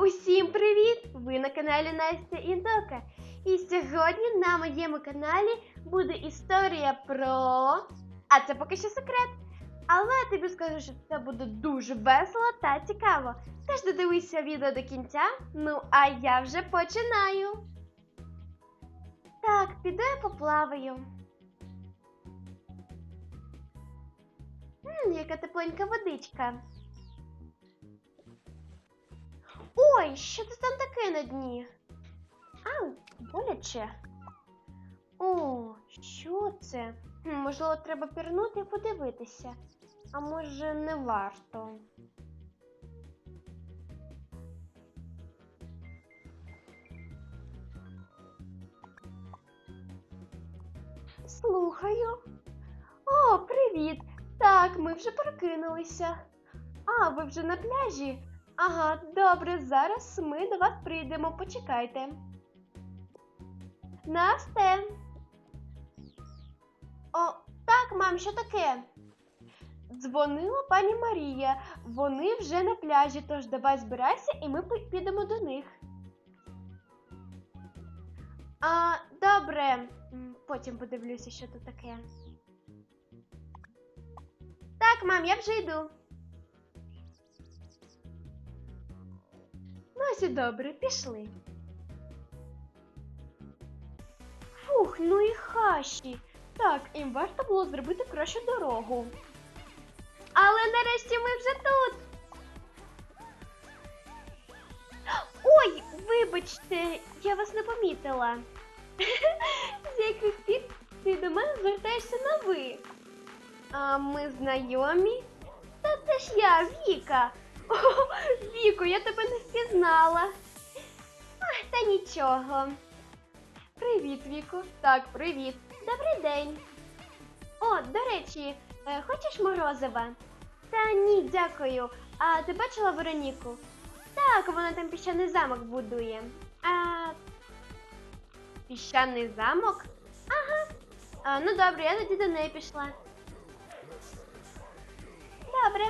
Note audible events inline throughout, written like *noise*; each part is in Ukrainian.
Усім привіт! Ви на каналі Настя Індока. І сьогодні на моєму каналі буде історія про. А це поки що секрет. Але я тобі скажу, що це буде дуже весело та цікаво. Тож додивися відео до кінця. Ну, а я вже починаю. Так, піду я поплаваю. Ммм, яка тепленька водичка. Ой, що це там таке на дні? Ау, боляче. О, що це? Можливо, треба пірнути і подивитися. А може, не варто. Слухаю. О, привіт! Так, ми вже прокинулися. А, ви вже на пляжі? Ага, добре, зараз ми до вас прийдемо, почекайте. Насте. О, так, мам, що таке? Дзвонила пані Марія. Вони вже на пляжі, тож давай збирайся і ми підемо до них. А, добре, потім подивлюся, що тут таке. Так, мам, я вже йду. Ну, ось і добре, пішли. Фух, ну і хащі. Так, їм варто було зробити кращу дорогу. Але нарешті ми вже тут. Ой, вибачте, я вас не помітила. З яких пір ти до мене звертаєшся на ви? А ми знайомі? Та це ж я, Віка. *laughs* О, Віко, я тебе не впізнала. Ах, та нічого. Привіт, Віко. Так, привіт. Добрий день. О, до речі, е, хочеш морозива? Та ні, дякую. А ти бачила Вероніку? Так, вона там піщаний замок будує. А піщаний замок? Ага. А, ну добре, я тоді до неї пішла. Добре.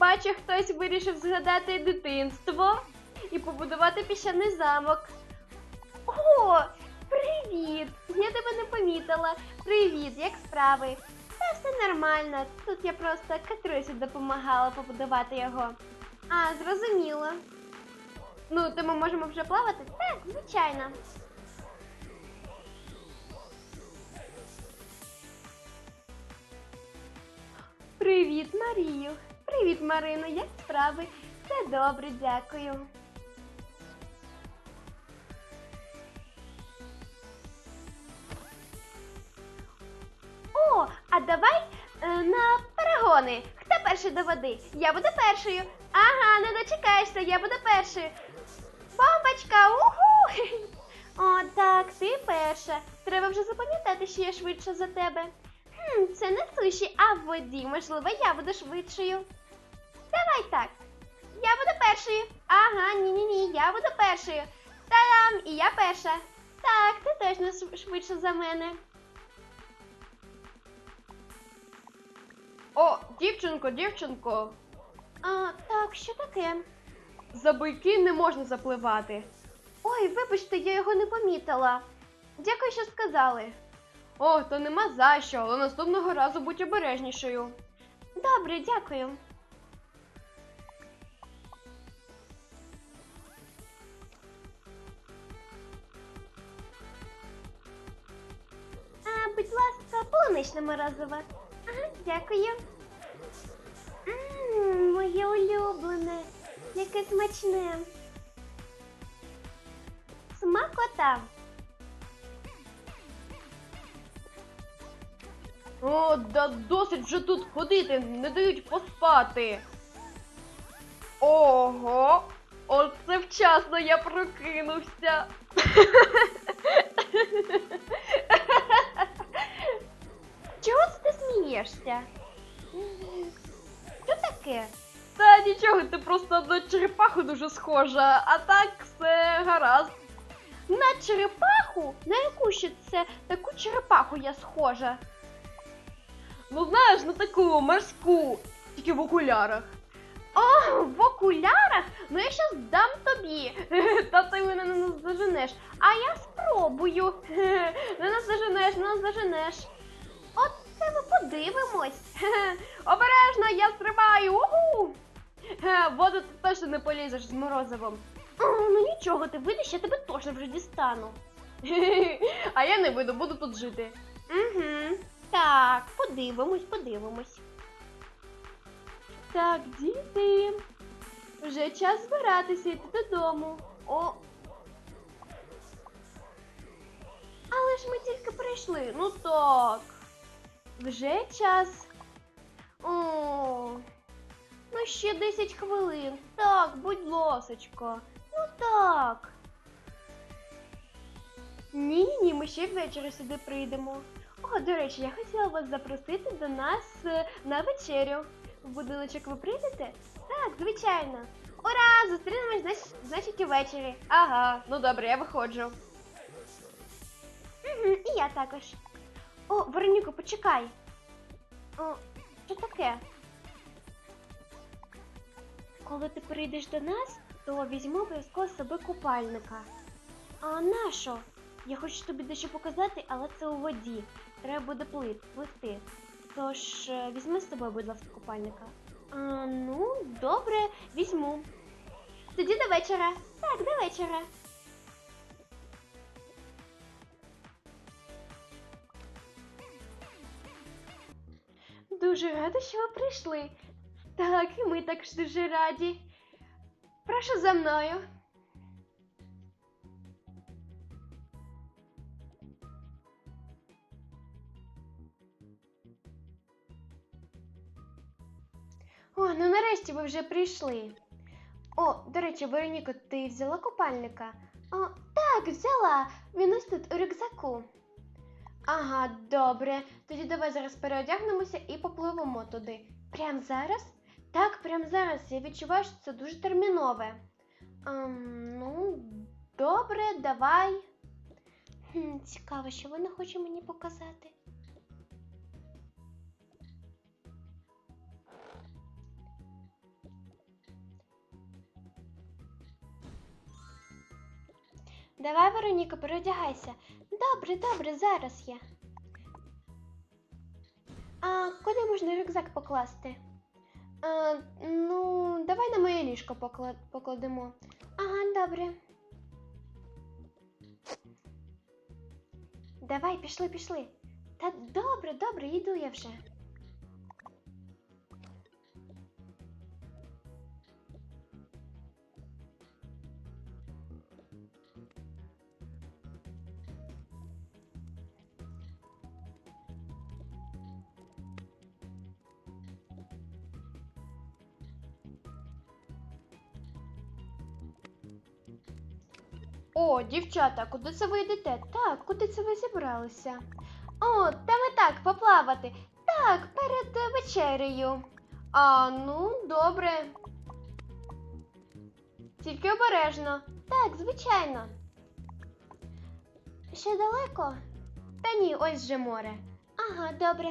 Бачу, хтось вирішив згадати дитинство і побудувати піщаний замок. О, привіт! Я тебе не помітила. Привіт, як справи? Та все нормально. Тут я просто Катрусі допомагала побудувати його. А, зрозуміло. Ну, то ми можемо вже плавати? Так, звичайно. Привіт, Марію. Привіт, Марино. Як справи? Все добре, дякую. О, а давай е, на перегони. Хто перший до води? Я буду першою. Ага, не дочекаєшся, я буду першою. Бомбочка, уху! О, так, ти перша. Треба вже запам'ятати, що я швидша за тебе. Хм, це не суші, а в воді. Можливо, я буду швидшою. Давай так. Я буду першою. Ага, ні-ні-ні, я буду першою. Та-дам! І я перша. Так, ти шв- швидше за мене. О, дівчинко, дівчинко, А, так, що таке? за буйки не можна запливати. Ой, вибачте, я його не помітила. Дякую, що сказали. О, то нема за що, але наступного разу будь обережнішою. Добре, дякую. Полуничне морозиво. Ага, дякую. Ммм, моє улюблене. Яке смачне. Смакота. О, да досить вже тут ходити, не дають поспати. Ого, оце вчасно я прокинувся. *laughs* Чого ти смієшся? Що таке? Та нічого, ти просто на черепаху дуже схожа, а так все гаразд. На черепаху? На яку ще це таку черепаху я схожа? Ну знаєш, на таку морську. Тільки в окулярах. О, в окулярах? Ну я щас дам тобі. *laughs* Та ти мене не заженеш. А я спробую. *laughs* Не нас заженеш, не нас заженеш. От ми подивимось. *laughs* Обережно, я стрибаю. Уху! Е, *laughs* Воду ти точно не полізеш з морозивом. Ну нічого, ти вийдеш, я тебе точно вже дістану. *laughs* А я не вийду, буду тут жити. Угу. Так, подивимось, подивимось. Так, діти. Вже час збиратися йти додому. О. Але ж ми тільки прийшли. Ну так. Вже час. О. Ну ще 10 хвилин. Так, будь ласочка. Ну так. Ні, ні, ми ще ввечері сюди прийдемо. О, до речі, я хотіла вас запросити до нас е, на вечерю. В будиночок ви прийдете? Так, звичайно. Ура! Зустрінемось, значить, значить, увечері. Ага, ну добре, я виходжу. Угу, і я також. О, Вероніко, почекай. О, що таке? Коли ти прийдеш до нас, то візьми обов'язково з собою купальника. А на що? Я хочу тобі дещо показати, але це у воді. Треба буде плит, пливти. Тож е, візьми з собою, будь ласка, купальника. А, ну, добре, візьму. Тоді до вечора. Так, до вечора. Дуже рада, що ви прийшли. Так, і ми також дуже раді. Прошу за мною. О, ну нарешті ви вже прийшли. О, до речі, Вероніко, ти взяла купальника? О, так, взяла. Він ось тут у рюкзаку. Ага, добре. Тоді давай зараз переодягнемося і попливемо туди. Прям зараз? Так, прям зараз. Я відчуваю, що це дуже термінове. Ем, ну, добре, давай. Хм, цікаво, що вона хоче мені показати. Давай, Вероніка, переодягайся. Добре, добре, зараз я. А куди можна рюкзак покласти? А, ну, давай на моє ліжко поклад... покладемо. Ага, добре. Давай, пішли, пішли. Та добре, добре, йду я вже. Дівчата, куди це ви йдете? Так, куди це ви зібралися? О, та ми так, поплавати. Так, перед вечерею. А, ну, добре. Тільки обережно. Так, звичайно. Ще далеко? Та ні, ось же море. Ага, добре.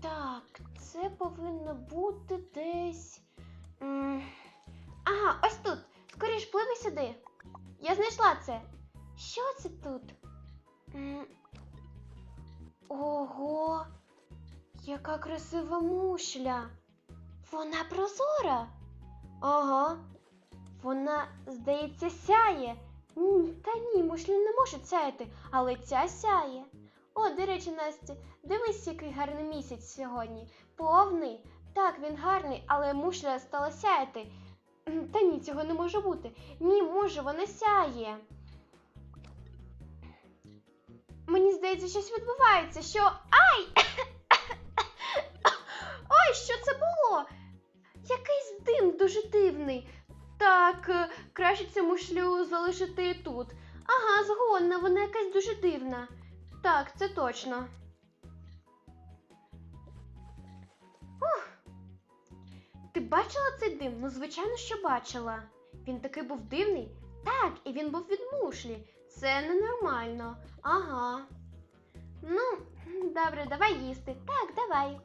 Так, це повинно бути десь. Ага, ось тут. Скоріш пливи сюди. Я знайшла це. Що це тут? Ого, яка красива мушля. Вона прозора. Ага. Вона, здається, сяє. Та ні, мушлі не можуть сяяти, але ця сяє. О, до речі, Настя, дивись, який гарний місяць сьогодні. Повний. Так, він гарний, але мушля стала сяяти. Та ні, цього не може бути. Ні, може, вона сяє. Мені здається, щось відбувається. Що. Ай! *coughs* Ой, що це було? Якийсь дим дуже дивний. Так, е, краще цю мушлю залишити тут. Ага, згодна, вона якась дуже дивна. Так, це точно. Ти бачила цей дим? Ну, звичайно, що бачила. Він такий був дивний. Так, і він був від мушлі. Це ненормально. Ага. Ну, добре, давай їсти. Так, давай.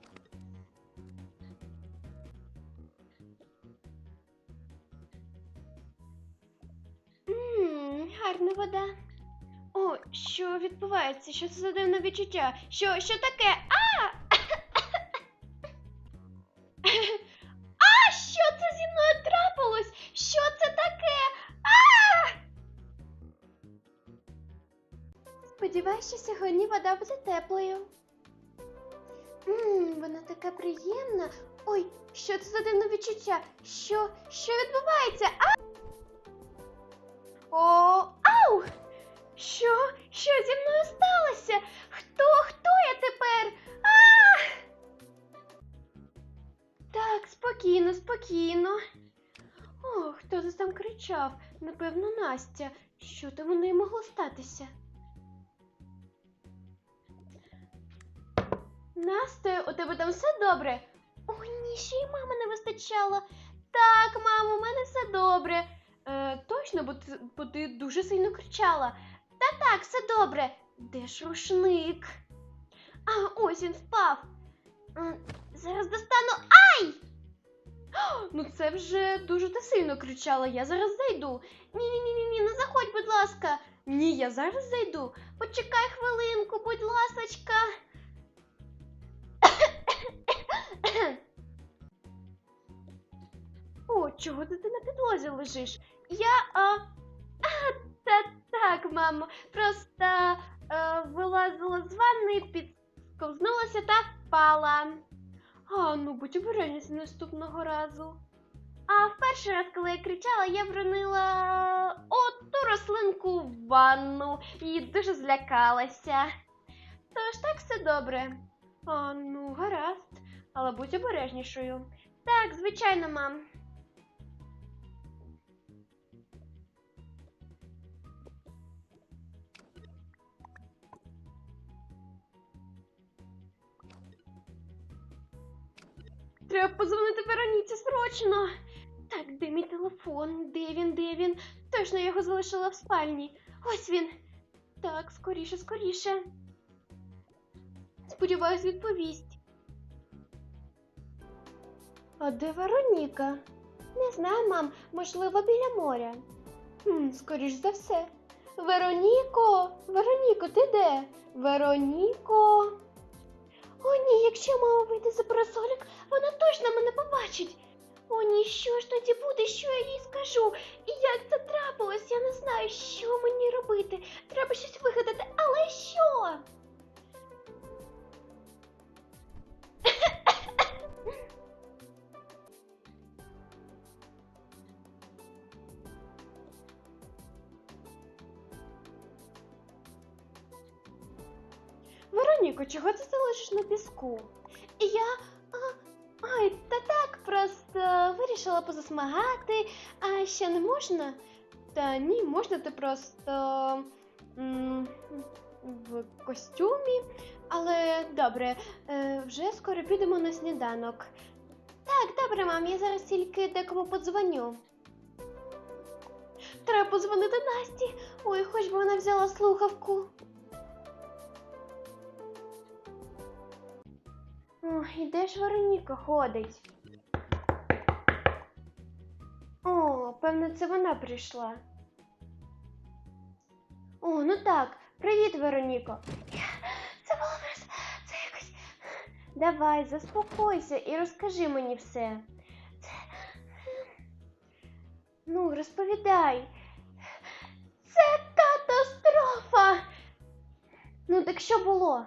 Ммм, гарна вода. О, що відбувається? Що це за дивне відчуття? Що, що таке? А! Сподіваюся, що сьогодні вода буде теплою. Ммм, вона така приємна. Ой, що це за дивне відчуття? Що, що відбувається? А! О, ау! Що? Що зі мною сталося? Хто? Хто я тепер? А! Так, спокійно, спокійно. О, хто це там кричав? Напевно, Настя. Що там у неї могло статися? Настя, у тебе там все добре? О, ні, ще й мами не вистачало. Так, мамо, у мене все добре. Е, точно, бо ти, бо ти дуже сильно кричала. Та так, все добре. Де ж рушник? А, ось він впав. Зараз достану. Ай! Ну це вже дуже ти сильно кричала. Я зараз зайду. Ні, ні, ні, ні, ні, не заходь, будь ласка. Ні, я зараз зайду. Почекай хвилинку, будь ласочка. Чого ти, на підлозі лежиш? Я. А, а та так, мамо. Просто е, вилазила з ванни, підсковзнулася та впала. А, ну будь обережність наступного разу. А в перший раз, коли я кричала, я вронила оту рослинку в ванну і дуже злякалася. Тож так все добре. А, ну, гаразд, але будь обережнішою. Так, звичайно, мам. Треба позвонити Вероніці срочно. Так, де мій телефон? Де він, де він? Точно я його залишила в спальні. Ось він. Так, скоріше, скоріше. Сподіваюсь, відповість. А де Вероніка? Не знаю, мам, можливо, біля моря. Хм, скоріш за все. Вероніко, Вероніко, ти де? Вероніко. О, ні, якщо мама вийде за парасолік, вона точно мене побачить. О, ні, що ж тоді буде, що я їй скажу? І як це трапилось? Я не знаю, що мені робити. Треба щось вигадати, але що? Вероніко, чого ти лежиш на піску? Я. Ай, та так, просто вирішила позасмагати, а ще не можна? Та ні, можна ти просто м, в костюмі. Але добре, е, вже скоро підемо на сніданок. Так, добре, мам, я зараз тільки декому подзвоню. Треба подзвонити Насті. Ой, хоч би вона взяла слухавку. Ой, і де ж Вероніка ходить? О, певно, це вона прийшла. О, ну так. Привіт, Вероніко. Це було просто... Це якось. Давай, заспокойся і розкажи мені все. Це... Ну, розповідай. Це катастрофа. Ну, так що було?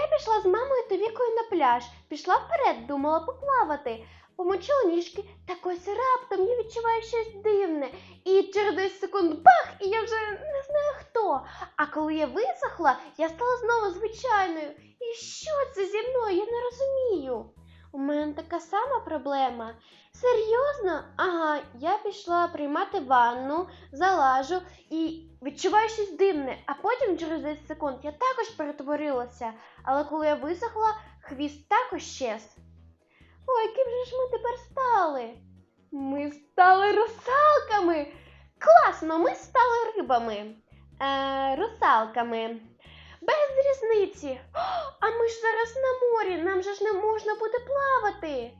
Я пішла з мамою та вікою на пляж, пішла вперед, думала поплавати. Помочила ніжки, так ось раптом я відчуваю щось дивне. І через 10 секунд бах, і я вже не знаю хто. А коли я висохла, я стала знову звичайною. І що це зі мною? Я не розумію. У мене така сама проблема. Серйозно? Ага, я пішла приймати ванну, залажу і відчуваю щось дивне, а потім через 10 секунд я також перетворилася, але коли я висохла, хвіст також щез. Ой, яким же ж ми тепер стали? Ми стали русалками. Класно, ми стали рибами. Е, русалками. Без різниці. А ми ж зараз на морі, нам же ж не можна буде плавати.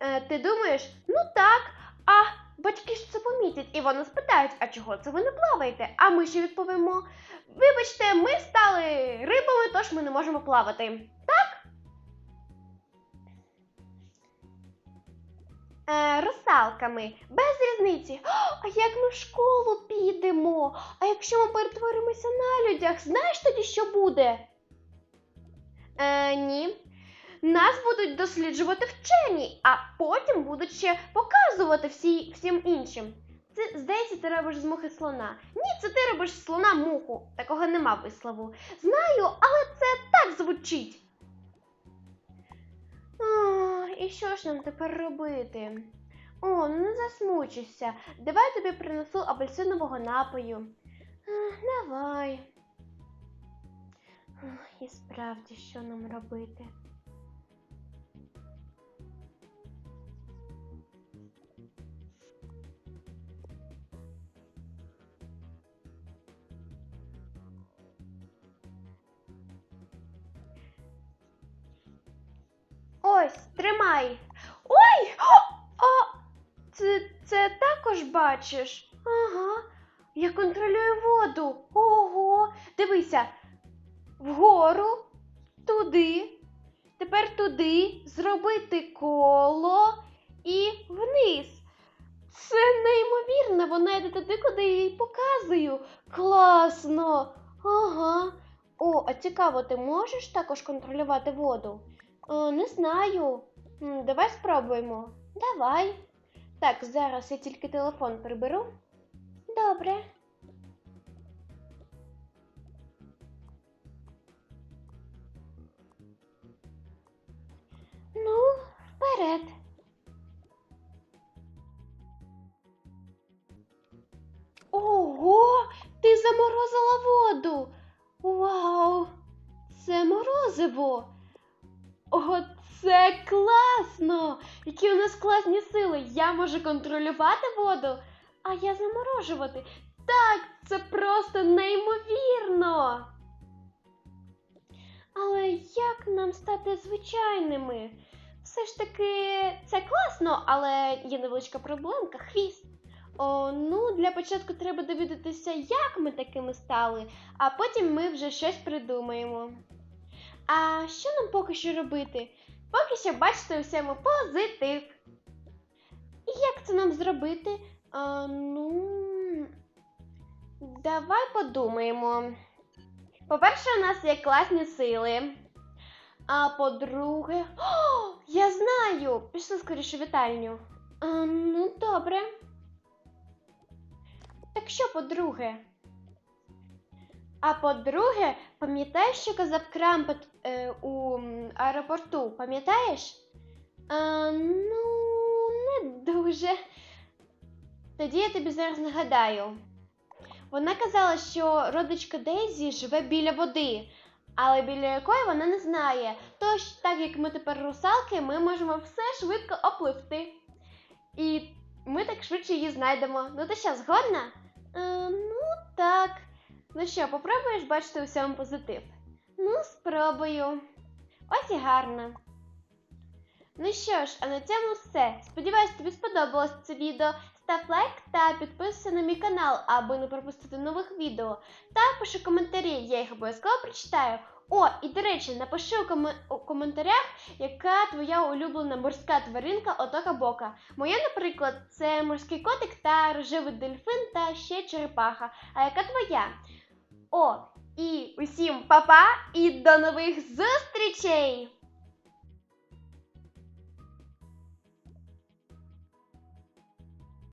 Е, ти думаєш, ну так, а батьки ж це помітять, і вони спитають, а чого це ви не плаваєте? А ми ще відповімо: вибачте, ми стали рибами, тож ми не можемо плавати. Так? Е, русалками, без різниці. А як ми в школу підемо? А якщо ми перетворимося на людях, знаєш тоді, що буде? Е, ні. Нас будуть досліджувати вчені, а потім будуть ще показувати всі, всім іншим. Це, здається, ти робиш з мухи слона. Ні, це ти робиш слона муху. Такого нема вислову. Знаю, але це так звучить. І що ж нам тепер робити? О, ну не засмучуйся. Давай тобі принесу апельсинового напою. Давай. І справді, що нам робити? Тримай. Ой! О, а, це, це також бачиш? Ага. Я контролюю воду. Ого. Дивися. Вгору, туди. Тепер туди зробити коло і вниз. Це неймовірно, вона йде туди, куди я їй показую. Класно. Ага. О, а цікаво, ти можеш також контролювати воду? Е, не знаю. Давай спробуємо. Давай. Так, зараз я тільки телефон приберу. Добре. Ну, вперед. Ого, ти заморозила воду. Вау! Це морозиво. Оце класно! Які у нас класні сили! Я можу контролювати воду, а я заморожувати. Так, це просто неймовірно. Але як нам стати звичайними? Все ж таки, це класно, але є невеличка проблемка хвіст. О, ну, для початку треба довідатися, як ми такими стали, а потім ми вже щось придумаємо. А що нам поки що робити? Поки що бачите у всьому позитив. І як це нам зробити? А, ну. Давай подумаємо. По-перше, у нас є класні сили. А по-друге. О, я знаю! Пішли скоріше в вітальню. А, ну, добре. Так що, по-друге? А по-друге, пам'ятаєш, що казав Крампет у м, аеропорту? Пам'ятаєш? А, ну, не дуже. Тоді я тобі зараз нагадаю. Вона казала, що родичка Дейзі живе біля води, але біля якої вона не знає. Тож, так як ми тепер русалки, ми можемо все швидко опливти. І ми так швидше її знайдемо. Ну ти що, згодна? Е, ну, так. Ну що, попробуєш бачити у всьому позитив? Ну, спробую. Ось і гарно. Ну що ж, а на цьому все. Сподіваюсь, тобі сподобалось це відео. Став лайк та підписуйся на мій канал, аби не пропустити нових відео. Та пиши коментарі, я їх обов'язково прочитаю. О, і до речі, напиши у, коме- у коментарях, яка твоя улюблена морська тваринка отока бока. Моя, наприклад, це морський котик та рожевий дельфин та ще черепаха. А яка твоя? О, і усім па-па і до нових зустрічей!